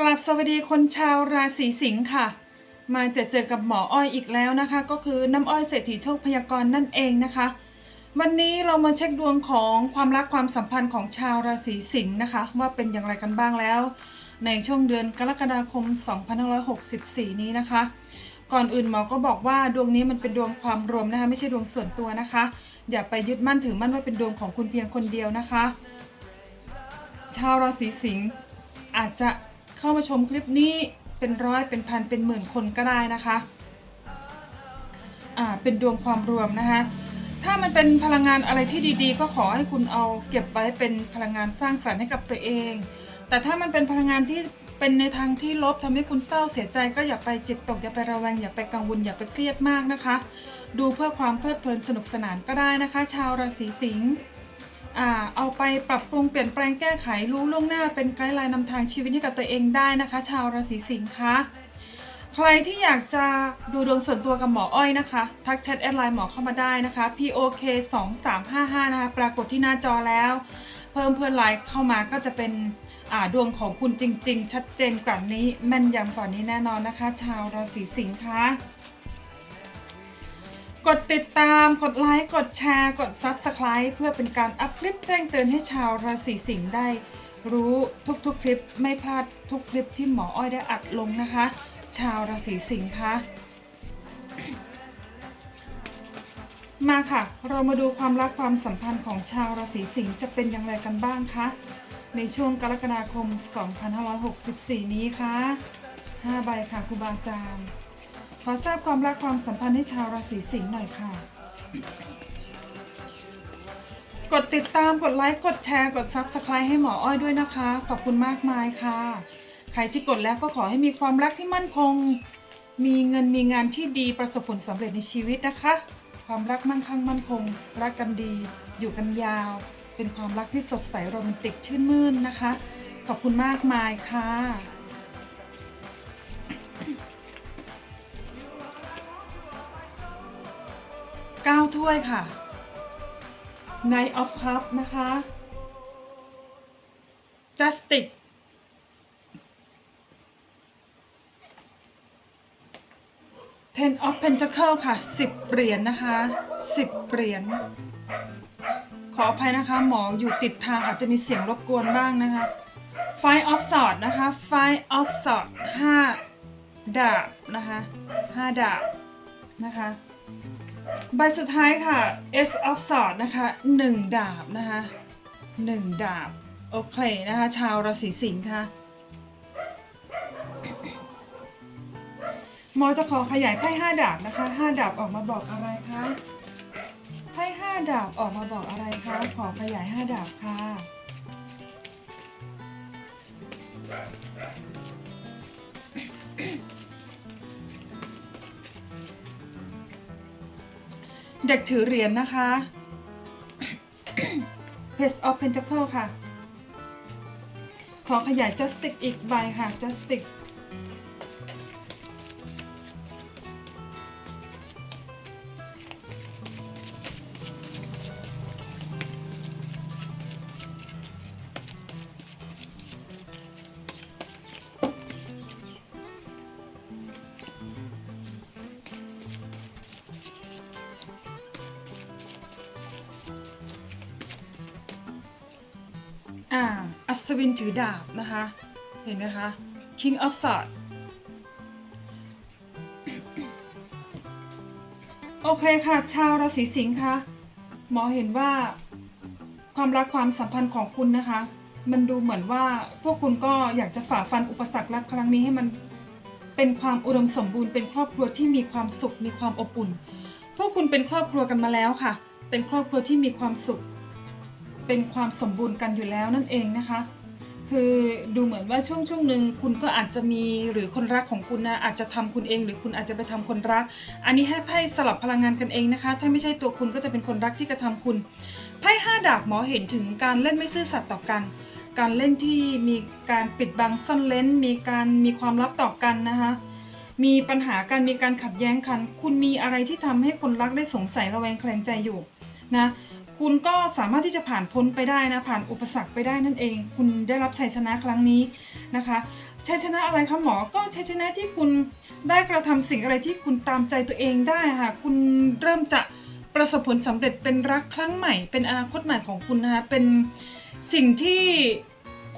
กลับสวัสดีคนชาวราศีสิงค์ค่ะ มาจอเจอกับหมออ้อยอีกแล้วนะคะ ก็คือน้ำอ้อยเศรษฐีโชคพยากรณ์นั่นเองนะคะ วันนี้เรามาเช็คดวงของความรักความสัมพันธ์ของชาวราศีสิงห์นะคะ ว่าเป็นอย่างไรกันบ้างแล้ว ในช่วงเดือนกรกฎาคม 2564 นี้นะคะ ก่อนอื่นหมอก็บอกว่าดวงนี้มันเป็นดวงความรวมนะคะไม่ใช่ดวงส่วนตัวนะคะ อย่าไปยึดมั่นถือมั่นว่าเป็นดวงของคุณเพียงคนเดียวนะคะ ชาวราศีสิงห์อาจจะ เข้ามาชมคลิปนี้เป็นร้อยเป็นพันเป็นหมื่นคนก็ได้นะคะอ่าเป็นดวงความรวมนะคะ ถ้ามันเป็นพลังงานอะไรที่ดีๆ ก็ขอให้คุณเอาเก็บไว้เป็นพลังงานสร้างสรรค์ให้กับตัวเอง แต่ถ้ามันเป็นพลังงานที่เป็นในทางที่ลบทำให้คุณเศร้าเสียใจก็อย่าไปจิตตกอย่าไประแวงอย่าไปกังวลอย่าไปเครียดมากนะคะ ดูเพื่อความเพลิดเพลินสนุกสนานก็ได้นะคะ ชาวราศีสิงห์ เอาไปปรับปรุงเปลี่ยนแปลงแก้ไขรู้ล่วงหน้าเป็นไกด์ไลน์นำทางชีวิตให้กับตัวเองได้นะคะ ชาวราศีสิงห์คะใครที่อยากจะดูดวงส่วนตัวกับหมออ้อยนะคะ ทักแชทแอดไลน์หมอเข้ามาได้นะคะ POK 2 3 5 5นะคะปรากฏที่หน้าจอแล้ว เพิ่มเพื่อนไลน์เข้ามาก็จะเป็นดวงของคุณจริง ๆ ชัดเจนกว่านี้แม่นยำกว่านี้แน่นอนนะคะ ชาวราศีสิงห์คะ กดติดตาม กดไลค์ กดแชร์ กด Subscribe เพื่อเป็นการอัพคลิปแจ้งเตือนให้ชาวราศีสิงห์ได้ รู้ทุกๆคลิปไม่พลาดทุกคลิปที่หมออ้อยได้อัดลงนะคะ ชาวราศีสิงห์คะมาค่ะ เรามาดูความรักความสัมพันธ์ของชาวราศีสิงห์จะเป็นอย่างไรกันบ้างคะในช่วงกรกฎาคม 2564 นี้คะ5ใบค่ะครูบาอาจารย์ ขอทราบความรักความสัมพันธ์ให้ชาวราศีสิงห์หน่อยค่ะ กดติดตามกดไลค์กดแชร์กด Subscribe ให้หมออ้อยด้วยนะคะ ขอบคุณมากมายค่ะ ใครที่กดแล้วก็ขอให้มีความรักที่มั่นคง มีเงินมีงานที่ดีประสบผลสำเร็จในชีวิตนะคะ ความรักมั่งคั่งมั่นคง รักกันดี อยู่กันยาว เป็นความรักที่สดใสโรแมนติกชื่นมื่นนะคะ ขอบคุณมากมายค่ะ วยค่ะ Knight of Cup นะคะ Justice Ten of Pentacle ค่ะ10เหรียญนะคะ10เหรียญขออภัยนะคะ หมออยู่ติดทางอาจจะมีเสียงรบกวนบ้างนะคะ Five of Swords นะคะ Five of Swords 5ดาบนะคะ5ดาบนะคะ ใบสุดท้ายค่ะ S of Swords นะคะ1ดาบนะคะ1ดาบ โอเคนะคะ ชาวราศีสิงห์ค่ะหมอจะขอขยายไพ่5ดาบนะคะ5ดาบออกมาบอกอะไรคะไพ่5ดาบออกมาบอกอะไรคะ ขอขยาย5ดาบค่ะ เด็กถือเหรียญนะคะ Page of Pentacle ค่ะ ขอขยาย Justice อีกใบค่ะ Justice ถือดาบนะคะ เห็นไหมคะ King of Swords โอเคค่ะ ชาวราศีสิงห์คะหมอเห็นว่าความรักความสัมพันธ์ของคุณนะคะ มันดูเหมือนว่าพวกคุณก็อยากจะฝ่าฟันอุปสรรครักครั้งนี้ให้มันเป็นความอุดมสมบูรณ์เป็นครอบครัวที่มีความสุขมีความอบอุ่น พวกคุณเป็นครอบครัวกันมาแล้วค่ะ เป็นครอบครัวที่มีความสุข เป็นความสมบูรณ์กันอยู่แล้วนั่นเองนะคะ คือดูเหมือนว่าช่วงช่วงหนึ่งคุณก็อาจจะมีหรือคนรักของคุณนะอาจจะทำคุณเอง หรือคุณอาจจะไปทำคนรัก อันนี้ให้ไพ่สลับพลังงานกันเองนะคะ ถ้าไม่ใช่ตัวคุณก็จะเป็นคนรักที่กระทำคุณไพ่ห้าดาบหมอเห็นถึงการเล่นไม่ซื่อสัตย์ต่อกัน การเล่นที่มีการปิดบังซ่อนเลนมีการมีความลับต่อกันนะคะมีปัญหาการมีการขัดแย้งกัน คุณมีอะไรที่ทำให้คนรักได้สงสัยระแวงแคลงใจอยู่นะ คุณก็สามารถที่จะผ่านพ้นไปได้นะผ่านอุปสรรคไปได้นั่นเอง คุณได้รับชัยชนะครั้งนี้นะคะชัยชนะอะไรคะหมอ ก็ชัยชนะที่คุณได้กระทำสิ่งอะไรที่คุณตามใจตัวเองได้ค่ะ คุณเริ่มจะประสบผลสำเร็จเป็นรักครั้งใหม่ เป็นอนาคตใหม่ของคุณนะคะ เป็นสิ่งที่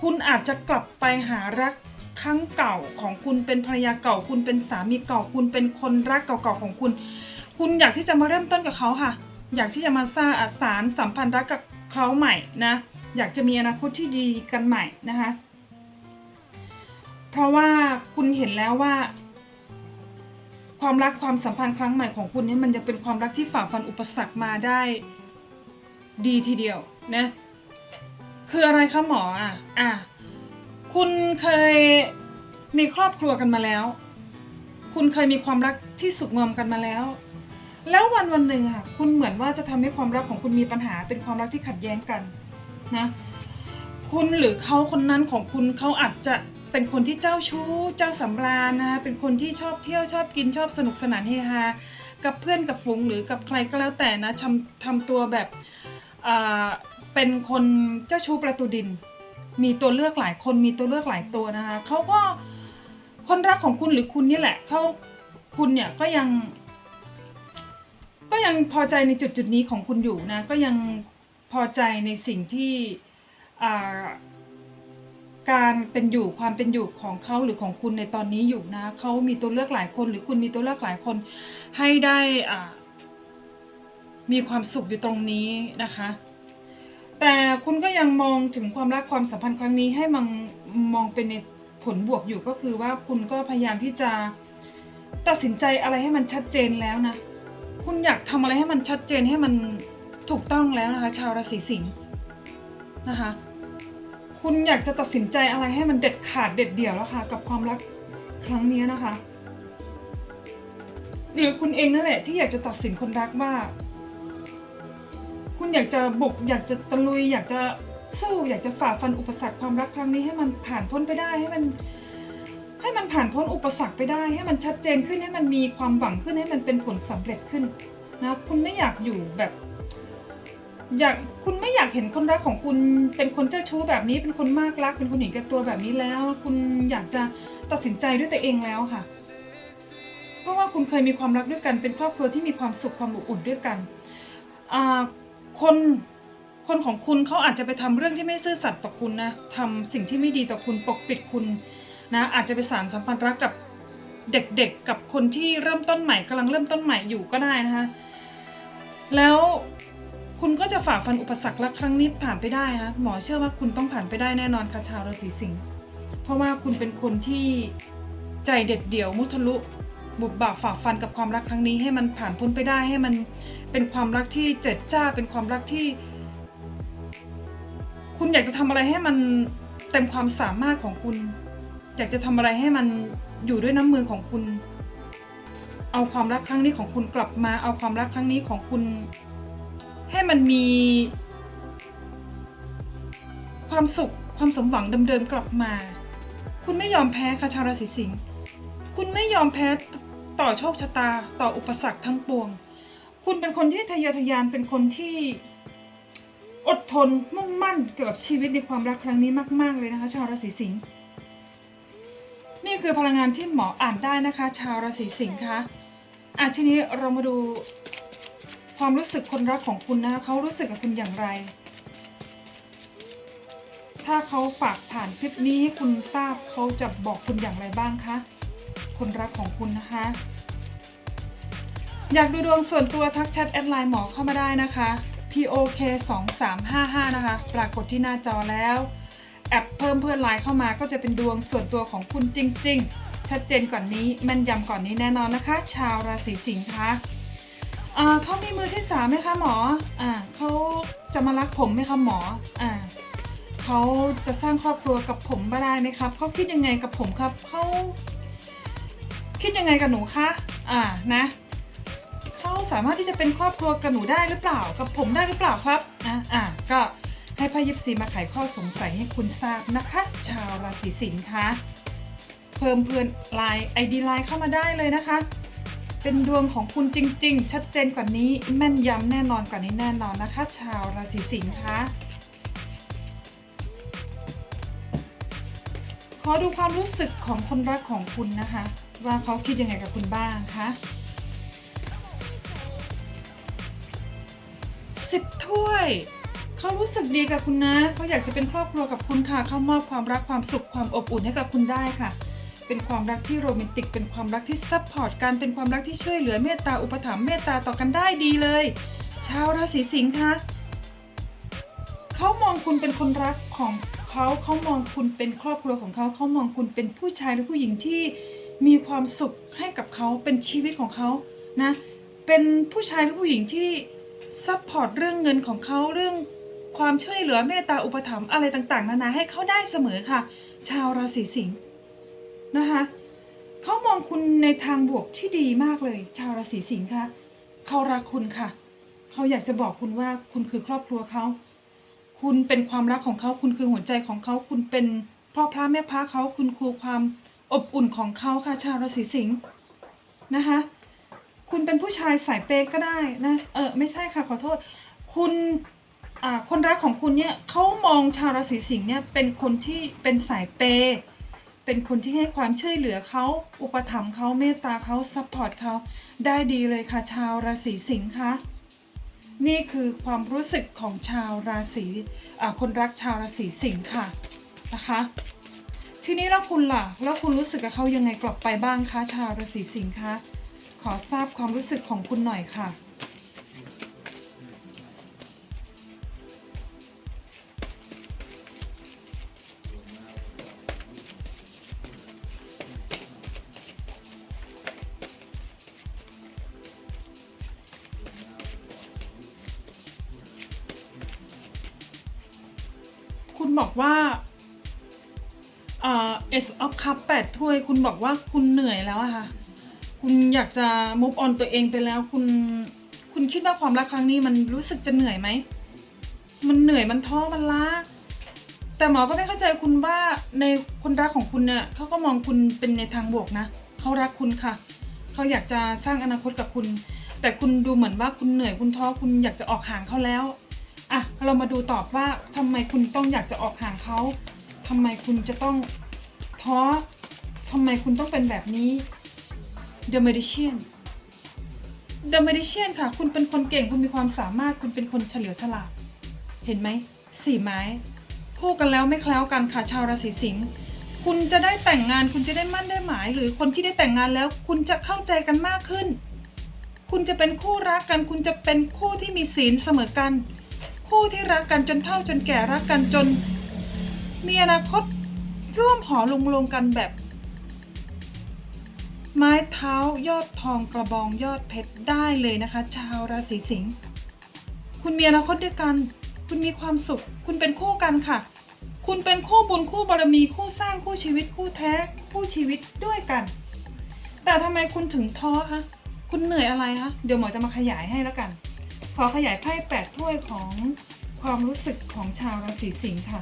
คุณอาจจะกลับไปหารักครั้งเก่าของคุณเป็นภรรยาเก่า คุณเป็นสามีเก่า คุณเป็นคนรักเก่าๆของคุณ คุณอยากที่จะมาเริ่มต้นกับเขาค่ะ อยากที่จะมาสร้างสารสัมพันธ์รักกับเขาใหม่นะ อยากจะมีอนาคตที่ดีกันใหม่นะคะ เพราะว่าคุณเห็นแล้วว่า ความรักความสัมพันธ์ครั้งใหม่ของคุณนี่มันจะเป็นความรักที่ฝ่าฟันอุปสรรคมาได้ดีทีเดียวนะ คืออะไรคะหมออะอะคุณเคยมีครอบครัวกันมาแล้ว คุณเคยมีความรักที่สุขงอมกันมาแล้ว แล้ววันวันหนึ่งค่ะ คุณเหมือนว่าจะทำให้ความรักของคุณมีปัญหา เป็นความรักที่ขัดแย้งกันนะคุณหรือเขาคนนั้นของคุณเขาอาจจะเป็นคนที่เจ้าชู้ เจ้าสำราญนะเป็นคนที่ชอบเที่ยวชอบกินชอบสนุกสนานเฮฮากับเพื่อนกับฝูงหรือกับใครก็แล้วแต่นะทำทำตัวแบบเป็นคนเจ้าชู้ประตูดิน มีตัวเลือกหลายคนมีตัวเลือกหลายตัวนะคะเขาก็คนรักของคุณหรือคุณนี่แหละเขาคุณเนี่ยก็ยัง ก็ยังพอใจในจุดจุดๆนี้ของคุณอยู่นะ ก็ยังพอใจในสิ่งที่การเป็นอยู่ความเป็นอยู่ของเขาหรือของคุณในตอนนี้อยู่นะเขามีตัวเลือกหลายคน หรือคุณมีตัวเลือกหลายคน ให้ได้มีความสุขอยู่ตรงนี้นะคะ แต่คุณก็ยังมองถึงความรักความสัมพันธ์ครั้งนี้ให้มองมองเป็นในผลบวกอยู่ก็คือว่าคุณก็พยายามที่จะตัดสินใจอะไรให้มันชัดเจนแล้วนะ คุณอยากทำอะไรให้มันชัดเจนให้มันถูกต้องแล้วนะคะ ชาวราศีสิงห์นะคะ คุณอยากจะตัดสินใจอะไรให้มันเด็ดขาดเด็ดเดี่ยวแล้วค่ะ กับความรักครั้งนี้นะคะ หรือคุณเองนั่นแหละที่อยากจะตัดสินคนรักว่า คุณอยากจะบุกอยากจะตะลุย อยากจะสู้อยากจะฝ่าฟันอุปสรรคความรักครั้งนี้ให้มันผ่านพ้นไปได้ให้มัน ให้มันผ่านพ้นอุปสรรคไปได้ ให้มันชัดเจนขึ้นให้มันมีความหวังขึ้นให้มันเป็นผลสำเร็จขึ้นนะคุณไม่อยากอยู่แบบอยากคุณไม่อยากเห็นคนรักของคุณเป็นคนเจ้าชู้แบบนี้เป็นคนมากรัก เป็นคนเห็นแก่ตัวแบบนี้แล้ว คุณอยากจะตัดสินใจด้วยตัวเองแล้วค่ะ เพราะว่าคุณเคยมีความรักด้วยกันเป็นครอบครัวที่มีความสุขความอบอุ่นด้วยกันอ่าคนคนของคุณเขาอาจจะไปทำเรื่องที่ไม่ซื่อสัตย์ต่อคุณนะทำสิ่งที่ไม่ดีต่อคุณปกปิดคุณ นะอาจจะไปสารสัมพันธ์รักกับเด็กๆกับคนที่เริ่มต้นใหม่กำลังเริ่มต้นใหม่อยู่ก็ได้นะคะ แล้วคุณก็จะฝ่าฟันอุปสรรคและครั้งนี้ผ่านไปได้นะหมอเชื่อว่าคุณต้องผ่านไปได้แน่นอนค่ะชาวราศีสิงห์เพราะว่าคุณเป็นคนที่ใจเด็ดเดี่ยวมุทะลุบุบบ่าฝ่าฟันกับความรักครั้งนี้ให้มันผ่านพ้นไปได้ให้มันเป็นความรักที่เจิดจ้าเป็นความรักที่ คุณอยากจะทำอะไรให้มันเต็มความสามารถของคุณ อยากจะทำอะไรให้มันอยู่ด้วยน้ำมือของคุณ เอาความรักครั้งนี้ของคุณกลับมา เอาความรักครั้งนี้ของคุณ ให้มันมี ความสุขความสมหวังเดิมๆกลับมา คุณไม่ยอมแพ้ค่ะชาวราศีสิงห์คุณไม่ยอมแพ้ต่อโชคชะตาต่ออุปสรรคทั้งปวง คุณเป็นคนที่ทะเยอทะยานเป็นคนที่ อดทนมุ่งมั่นเกี่ยวกับชีวิตในความรักครั้งนี้มาก ๆเลยนะคะ ชาวราศีสิงห์ นี่คือพลังงานที่หมออ่านได้นะคะ ชาวราศีสิงห์คะอะทีนี้เรามาดูความรู้สึกคนรักของคุณนะคะเขารู้สึกกับคุณอย่างไร ถ้าเขาฝากผ่านคลิปนี้ให้คุณทราบเขาจะบอกคุณอย่างไรบ้างคะคนรักของคุณนะคะ อยากดูดวงส่วนตัวทักแชทแอดไลน์หมอเข้ามาได้นะคะ POK 2 3 5 5นะคะ ปรากฏที่หน้าจอแล้ว แอปเพิ่มเพื่อนไลน์เข้ามาก็จะเป็นดวงส่วนตัวของคุณจริง ๆ ชัดเจนก่อนนี้แม่นยำก่อนนี้แน่นอนนะคะ ชาวราศีสิงห์คะเขามีมือที่สามไหมคะหมออ่าเขาจะมารักผมไหมคะหมออ่าเขาจะสร้างครอบครัวกับผมบ้าได้ไหมครับเขาคิดยังไงกับผมครับเขาคิดยังไงกับหนูคะอ่านะเขาสามารถที่จะเป็นครอบครัวกับหนูได้หรือเปล่า กับผมได้หรือเปล่าครับอะอะก็ ให้พายิปซีมาไขข้อสงสัยให้คุณทราบนะคะ ชาวราศีสิงห์คะเพิ่มเพื่อนไลน์ไอดีไลน์เข้ามาได้เลยนะคะ เป็นดวงของคุณจริง ๆ ชัดเจนกว่านี้แม่นยำแน่นอนกว่านี้แน่นอนนะคะ ชาวราศีสิงห์คะขอดูความรู้สึกของคนรักของคุณนะคะ ว่าเขาคิดยังไงกับคุณบ้างคะสิบถ้วย เขารู้สึกดีกับคุณนะเขาอยากจะเป็นครอบครัวกับคุณค่ะเขามอบความรักความสุขความอบอุ่นให้กับคุณได้ค่ะ เป็นความรักที่โรแมนติก เป็นความรักที่ซัพพอร์ตกันเป็นความรักที่ช่วยเหลือเมตตาอุปถัมภ์เมตตาต่อกันได้ดีเลย ชาวราศีสิงค์คะเขามองคุณเป็นคนรักของเขาเขามองคุณเป็นครอบครัวของเขาเขามองคุณเป็นผู้ชายหรือผู้หญิงที่มีความสุขให้กับเขาเป็นชีวิตของเขานะเป็นผู้ชายหรือผู้หญิงที่ซัพพอร์ตเรื่องเงินของเขาเรื่อง ความช่วยเหลือเมตตาอุปถัมภ์อะไรต่างๆ นานาให้เขาได้เสมอค่ะ ชาวราศีสิงห์นะคะเขามองคุณในทางบวกที่ดีมากเลย ชาวราศีสิงห์ค่ะเขารักคุณค่ะเขาอยากจะบอกคุณว่าคุณคือครอบครัวเขาคุณเป็นความรักของเขาคุณคือหัวใจของเขาคุณเป็นพ่อพระแม่พระเขาคุณคือความอบอุ่นของเขาค่ะ ชาวราศีสิงห์นะคะคุณเป็นผู้ชายสายเปย์ก็ได้นะ เออไม่ใช่ค่ะขอโทษ คุณ คนรักของคุณเนี่ยเขามองชาวราศีสิงห์เนี่ยเป็นคนที่เป็นสายเปย์เป็นคนที่ให้ความช่วยเหลือเขาอุปถัมภ์เขาเมตตาเขาซัพพอร์ตเขาได้ดีเลยค่ะ ชาวราศีสิงห์คะนี่คือความรู้สึกของชาวราศีอ่าคนรักชาวราศีสิงห์ค่ะนะคะ ทีนี้แล้วคุณล่ะแล้วคุณรู้สึกกับเขายังไงกลับไปบ้างคะชาวราศีสิงห์คะขอทราบความรู้สึกของคุณหน่อยค่ะ บอกว่าเอ่อ S of Cup 8ถ้วย คุณบอกว่าคุณเหนื่อยแล้วอะค่ะ คุณอยากจะ move on ตัวเองไปแล้ว คุณ คุณคิดว่าความรักครั้งนี้มันรู้สึกจะเหนื่อยไหม มันเหนื่อย มันท้อ มันล้า แต่หมอก็ไม่เข้าใจคุณว่าในคนรักของคุณเนี่ยเขาก็มองคุณเป็นในทางบวกนะ เขารักคุณค่ะ เขาอยากจะสร้างอนาคตกับคุณ แต่คุณดูเหมือนว่าคุณเหนื่อย คุณท้อ คุณอยากจะออกห่างเขาแล้ว อะเรามาดูตอบว่าทำไมคุณต้องอยากจะออกห่างเขาทำไมคุณจะต้องท้อทำไมคุณต้องเป็นแบบนี้ The Magician The Magician ค่ะ คุณเป็นคนเก่งคุณมีความสามารถคุณเป็นคนเฉลียวฉลาด เห็นไหมสี่ไม้ คู่กันแล้วไม่แคล้วกันค่ะชาวราศีสิงห์คุณจะได้แต่งงานคุณจะได้มั่นได้หมาย หรือคนที่ได้แต่งงานแล้ว คุณจะเข้าใจกันมากขึ้น คุณจะเป็นคู่รักกัน คุณจะเป็นคู่ที่มีศีลเสมอกัน คู่ที่รักกันจนเฒ่าจนแก่รักกันจน มีอนาคตร่วมหอลงลงกันแบบ ไม้เท้ายอดทองกระบองยอดเพชรได้เลยนะคะ ชาวราศีสิงห์คุณมีอนาคตด้วยกัน คุณมีความสุข คุณเป็นคู่กันค่ะ คุณเป็นคู่บุญคู่บารมีคู่สร้างคู่ชีวิตคู่แท้คู่ชีวิตด้วยกัน แต่ทำไมคุณถึงท้อคะคุณเหนื่อยอะไรคะเดี๋ยวหมอจะมาขยายให้แล้วกัน ขอขยายไพ่แปดถ้วยของความรู้สึกของชาวราศีสิงห์ค่ะ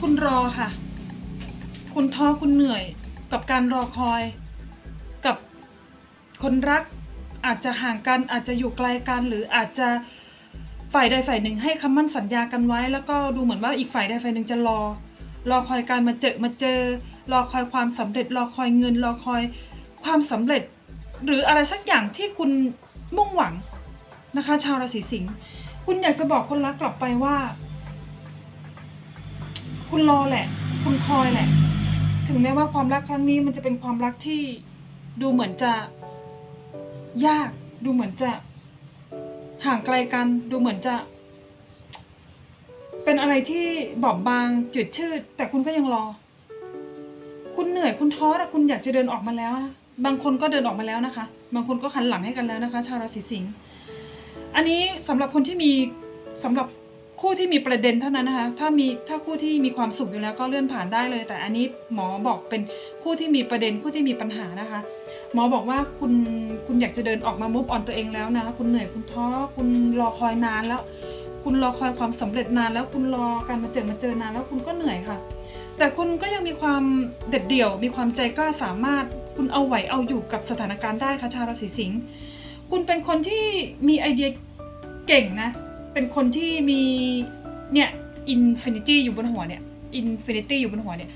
คุณรอค่ะ คุณท้อคุณเหนื่อยกับการรอคอย กับคนรัก อาจจะห่างกันอาจจะอยู่ไกลกันหรืออาจจะฝ่ายใดฝ่ายหนึ่งให้คำมั่นสัญญากันไว้ แล้วก็ดูเหมือนว่าอีกฝ่ายใดฝ่ายหนึ่งจะรอ รอคอยการมาเจอมาเจอ รอคอยความสำเร็จ รอคอยเงิน รอคอยความสำเร็จ หรืออะไรสักอย่างที่คุณมุ่งหวังนะคะ ชาวราศีสิงห์คุณอยากจะบอกคนรักกลับไปว่า คุณรอแหละ คุณคอยแหละ ถึงแม้ว่าความรักครั้งนี้มันจะเป็นความรักที่ดูเหมือนจะ ยากดูเหมือนจะ ห่างไกลกัน ดูเหมือนจะ เป็นอะไรที่บอบบางจืดชืด แต่คุณก็ยังรอ คุณเหนื่อยคุณท้อแต่คุณอยากจะเดินออกมาแล้วอะบางคนก็เดินออกมาแล้วนะคะ บางคนก็หันหลังให้กันแล้วนะคะ ชาวราศีสิงห์อันนี้สำหรับคนที่มีสำหรับ คู่ที่มีประเด็นเท่านั้นนะคะ ถ้ามีถ้าคู่ที่มีความสุขอยู่แล้วก็เลื่อนผ่านได้เลย แต่อันนี้หมอบอกเป็นคู่ที่มีประเด็นคู่ที่มีปัญหานะคะ หมอบอกว่าคุณคุณอยากจะเดินออกมามุฟออนตัวเองแล้วนะคุณเหนื่อยคุณท้อคุณรอคอยนานแล้ว คุณรอคอยความสำเร็จนาน แล้วคุณรอการมาเจอมาเจอนานแล้วคุณก็เหนื่อยค่ะ แต่คุณก็ยังมีความเด็ดเดี่ยว มีความใจกล้าสามารถ คุณเอาไหวเอาอยู่กับสถานการณ์ได้ค่ะชาวราศีสิงห์คุณเป็นคนที่มีไอเดียเก่งนะ เป็นคนที่มีเนี่ยอินฟินิตี้อยู่บนหัวเนี่ยอินฟินิตี้อยู่บนหัวเนี่ย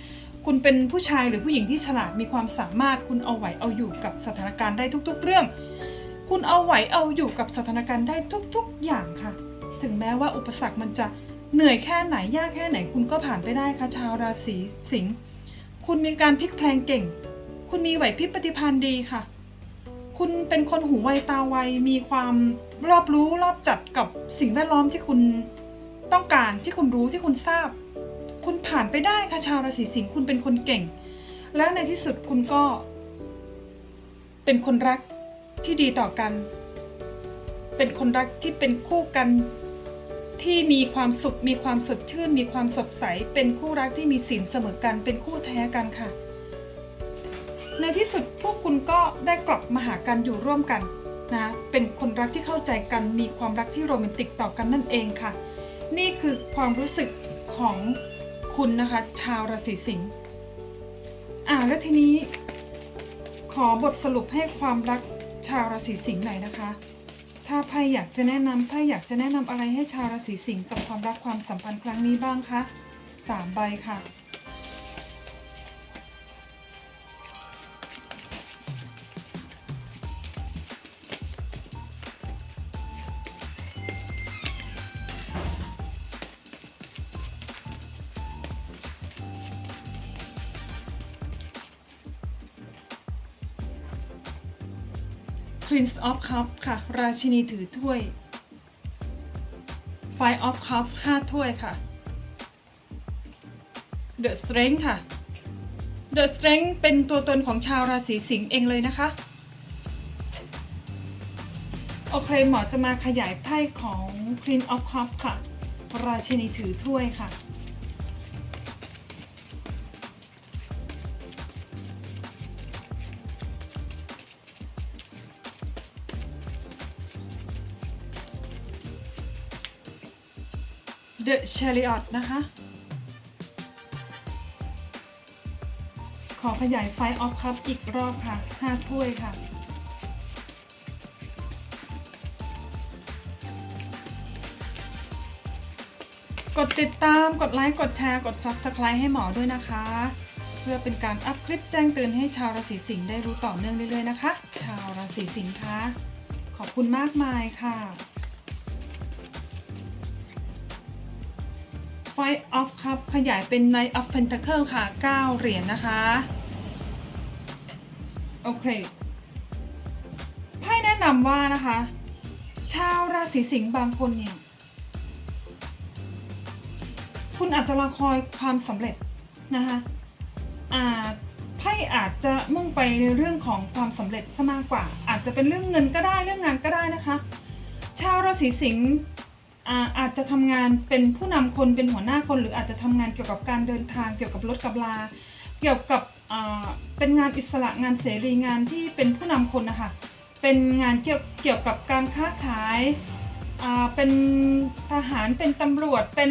คุณเป็นผู้ชายหรือผู้หญิงที่ฉลาดมีความสามารถคุณเอาไหวเอาอยู่กับสถานการณ์ได้ทุก ๆ เรื่อง คุณเอาไหวเอาอยู่กับสถานการณ์ได้ทุก ๆ อย่างค่ะ ถึงแม้ว่าอุปสรรคมันจะเหนื่อยแค่ไหนยากแค่ไหน คุณก็ผ่านไปได้ค่ะชาวราศีสิงห์คุณมีการพลิกแพลงเก่ง คุณมีไหวพริบปฏิภาณดีค่ะ คุณเป็นคนหูไวตาไวมีความรอบรู้รอบจัดกับสิ่งแวดล้อมที่คุณต้องการที่คุณรู้ที่คุณทราบ คุณผ่านไปได้ค่ะชาวราศีสิงห์คุณเป็นคนเก่ง และในที่สุดคุณก็ เป็นคนรักที่ดีต่อกัน เป็นคนรักที่เป็นคู่กันที่มีความสุขมีความสดชื่น มีความสดใส เป็นคู่รักที่มีศีลเสมอกัน เป็นคู่แท้กันค่ะ ในที่สุดพวกคุณก็ได้กลับมาหากันอยู่ร่วมกันนะเป็นคนรักที่เข้าใจกันมีความรักที่โรแมนติกต่อกันนั่นเองค่ะ นี่คือความรู้สึกของคุณนะคะ ชาวราศีสิงห์อ่าแล้วทีนี้ ขอบทสรุปให้ความรักชาวราศีสิงห์หน่อยนะคะ ถ้าไพ่อยากจะแนะนำไพ่อยากจะแนะนำอะไรให้ชาวราศีสิงห์กับความรักความสัมพันธ์ครั้งนี้บ้างคะสามใบค่ะ Prince of Cup ค่ะ ราชินีถือถ้วย Five of Cup ห้าถ้วยค่ะ The Strength ค่ะ The Strength เป็นตัวตนของชาวราศีสิงห์เองเลยนะคะ โอเค หมอจะมาขยายไพ่ของ Queen of Cup ค่ะ ราชินีถือถ้วยค่ะ The Chariot นะคะ ขอขยาย Five of Cup อีกรอบค่ะ 5 ถ้วยค่ะกดติดตาม กดไลค์ กดแชร์ กด Subscribe ให้หมอด้วยนะคะ เพื่อเป็นการอัพคลิปแจ้งเตือนให้ชาวราศีสิงห์ได้รู้ต่อเนื่องเรื่อยๆนะคะ ชาวราศีสิงห์คะ ขอบคุณมากมายค่ะ Five of Cup ขยายเป็น Knight of Pentacle ค่ะ 9 เหรียญนะคะ โอเคไพ่แนะนำว่านะคะ ชาวราศีสิงห์บางคนเนี่ย คุณอาจจะรอคอยความสำเร็จนะคะอาไพ่อาจจะมุ่งไปในเรื่องของความสำเร็จซะมากกว่า อาจจะเป็นเรื่องเงินก็ได้เรื่องงานก็ได้นะคะ ชาวราศีสิงห์ อาอาจจะทำงานเป็นผู้นำคนเป็นหัวหน้าคน หรืออาจจะทำงานเกี่ยวกับการเดินทางเกี่ยวกับรถกับลา เกี่ยวกับเป็นงานอิสระงานเสรีงานที่เป็นผู้นำคนนะคะเป็นงานเกี่ยวเกี่ยวกับการค้าขายาเป็นทหารเป็นตำรวจเป็น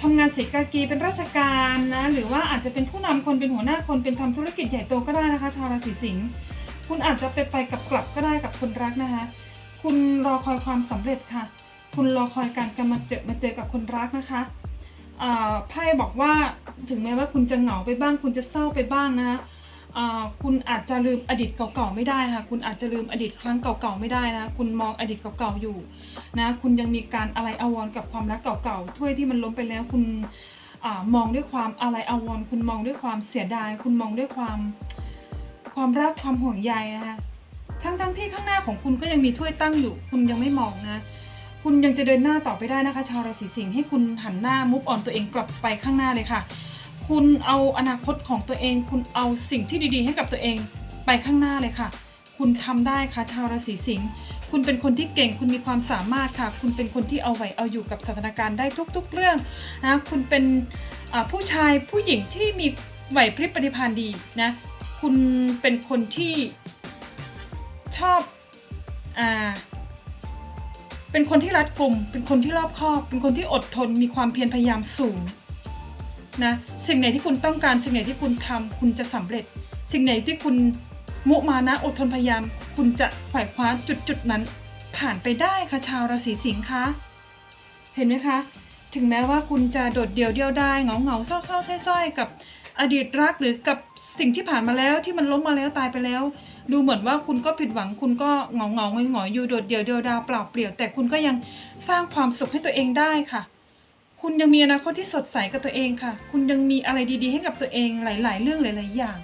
ทำงานสีกากีเป็นราชการนะหรือว่าอาจจะเป็นผู้นำคนเป็นหัวหน้าคนเป็นทำธุรกิจใหญ่โตก็ได้นะคะ ชาวราศีสิงห์คุณอาจจะไปไปกับกลับก็ได้กับคนรักนะคะ คุณรอคอยความสำเร็จค่ะ คุณรอคอยการกำมาเจอมาเจอกับคนรักนะคะไพ่บอกว่าถึงแม้ว่าคุณจะเหงาไปบ้าง คุณจะเศร้าไปบ้างนะคะคุณอาจจะลืมอดีตเก่าๆไม่ได้ค่ะ คุณอาจจะลืมอดีตครั้งเก่าๆไม่ได้นะ คุณมองอดีตเก่าๆอยู่นะ คุณยังมีการอะไรอาวรกับความรักเก่าๆ ถ้วยที่มันล้มไปแล้วคุณอมองด้วยความอะไรอาวรคุณมองด้วยความเสียดาย คุณมองด้วยความความรักความห่วงใยนะคะ ทั้งทั้งที่ข้างหน้าของคุณก็ยังมีถ้วยตั้งอยู่ คุณยังไม่มองนะ คุณยังจะเดินหน้าต่อไปได้นะคะ ชาวราศีสิงห์ให้คุณหันหน้ามุฟออนตัวเองกลับไปข้างหน้าเลยค่ะ คุณเอาอนาคตของตัวเอง คุณเอาสิ่งที่ดีๆ ให้กับตัวเองไปข้างหน้าเลยค่ะ คุณทำได้ค่ะชาวราศีสิงห์คุณเป็นคนที่เก่ง คุณมีความสามารถค่ะ คุณเป็นคนที่เอาไหวเอาอยู่กับสถานการณ์ได้ทุก ๆ เรื่องนะคุณเป็นผู้ชายผู้หญิงที่มีไหวพริบปฏิภาณดีนะคุณเป็นคนที่ชอบอ่า เป็นคนที่รัดกลุ่ม เป็นคนที่รอบคอบ เป็นคนที่อดทน มีความเพียรพยายามสูงนะ สิ่งไหนที่คุณต้องการ สิ่งไหนที่คุณทำคุณจะสำเร็จ สิ่งไหนที่คุณมุมานะอดทนพยายาม คุณจะไขว่คว้าจุดจุดนั้น ผ่านไปได้ค่ะชาวราศีสิงค์คะ เห็นไหมคะ ถึงแม้ว่าคุณจะโดดเดี่ยวเดียวดายเหงาเหงาเศร้าเศร้าๆส้อยๆกับ อดีตรักหรือกับสิ่งที่ผ่านมาแล้วที่มันล้มมาแล้วตายไปแล้ว ดูเหมือนว่าคุณก็ผิดหวังคุณก็เหงาเหงาๆหงอยอยู่โดดเดี่ยวเดียวดายเปล่าเปลี่ยวแต่คุณก็ยังสร้างความสุขให้ตัวเองได้ค่ะ คุณยังมีอนาคตที่สดใสกับตัวเองค่ะ คุณยังมีอะไรดีๆ ให้กับตัวเองหลาย ๆ เรื่องหลาย ๆ อย่าง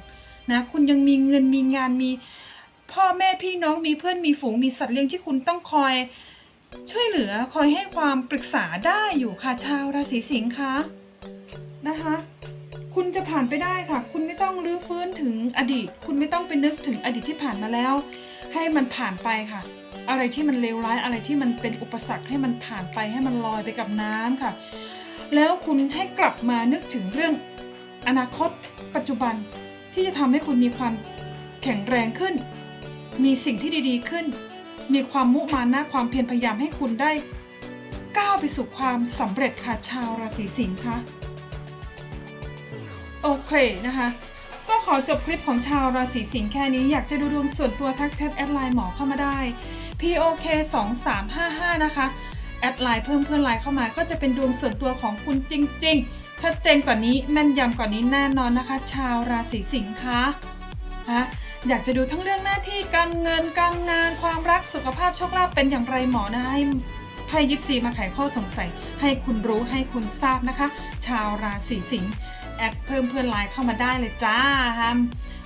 นะคุณยังมีเงินมีงานมีพ่อแม่พี่น้องมีเพื่อนมีฝูงมีสัตว์เลี้ยงที่คุณต้องคอย ช่วยเหลือคอยให้ความปรึกษาได้อยู่ค่ะชาวราศีสิงค์คะนะคะ คุณจะผ่านไปได้ค่ะ คุณไม่ต้องรื้อฟื้นถึงอดีต คุณไม่ต้องไปนึกถึงอดีตที่ผ่านมาแล้ว ให้มันผ่านไปค่ะ อะไรที่มันเลวร้ายอะไรที่มันเป็นอุปสรรคให้มันผ่านไปให้มันลอยไปกับน้ำค่ะ แล้วคุณให้กลับมานึกถึงเรื่องอนาคตปัจจุบันที่จะทำให้คุณมีความแข็งแรงขึ้น มีสิ่งที่ดีๆขึ้น มีความมุมานะความเพียรพยายามให้คุณได้ ก้าวไปสู่ความสำเร็จค่ะชาวราศีสิงค์คะ โอเคนะคะก็ขอจบคลิปของชาวราศีสิงห์แค่นี้อยากจะดูดวงส่วนตัวทักแชทแอดไลน์หมอเข้ามาได้ POK 2 3 5 5นะคะ แอดไลน์เพิ่มเพื่อนไลน์เข้ามาก็จะเป็นดวงส่วนตัวของคุณจริง ๆ ชัดเจนกว่านี้แม่นยำกว่านี้แน่นอนนะคะ ชาวราศีสิงค์คะฮะอยากจะดูทั้งเรื่องหน้าที่การเงินการงานความรักสุขภาพโชคลาภเป็นอย่างไรหมอนะให้ไพ่ยิปซีมาไขข้อสงสัย ให้คุณรู้ให้คุณทราบนะคะ ชาวราศีสิงห์ แอดเพิ่มเพื่อนไลน์เข้ามาได้เลยจ้าฮะ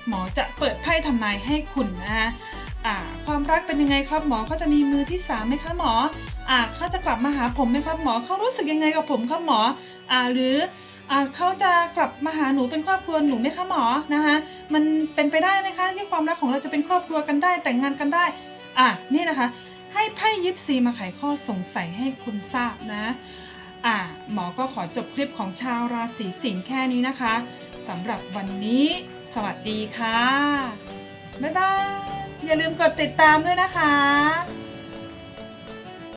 หมอจะเปิดไพ่ทำนายให้คุณนะคะความรักเป็นยังไงครับหมอเขาจะมีมือที่สามไหมคะหมออ่าเขาจะกลับมาหาผมไหมครับหมอเขารู้สึกยังไงกับผมครับหมออ่าหรืออ่าเขาจะกลับมาหาหนูเป็นครอบครัวหนูไหมคะหมอนะคะมันเป็นไปได้ไหมคะที่ความรักของเราจะเป็นครอบครัวกันได้แต่งงานกันได้อะนี่นะคะ ให้ไพ่ยิปซีมาไขข้อสงสัยให้คุณทราบนะ อะหมอก็ขอจบคลิปของชาวราศีสิงห์แค่นี้นะคะสำหรับวันนี้ สวัสดีค่ะ บ๊ายบาย อย่าลืมกดติดตามด้วยนะคะ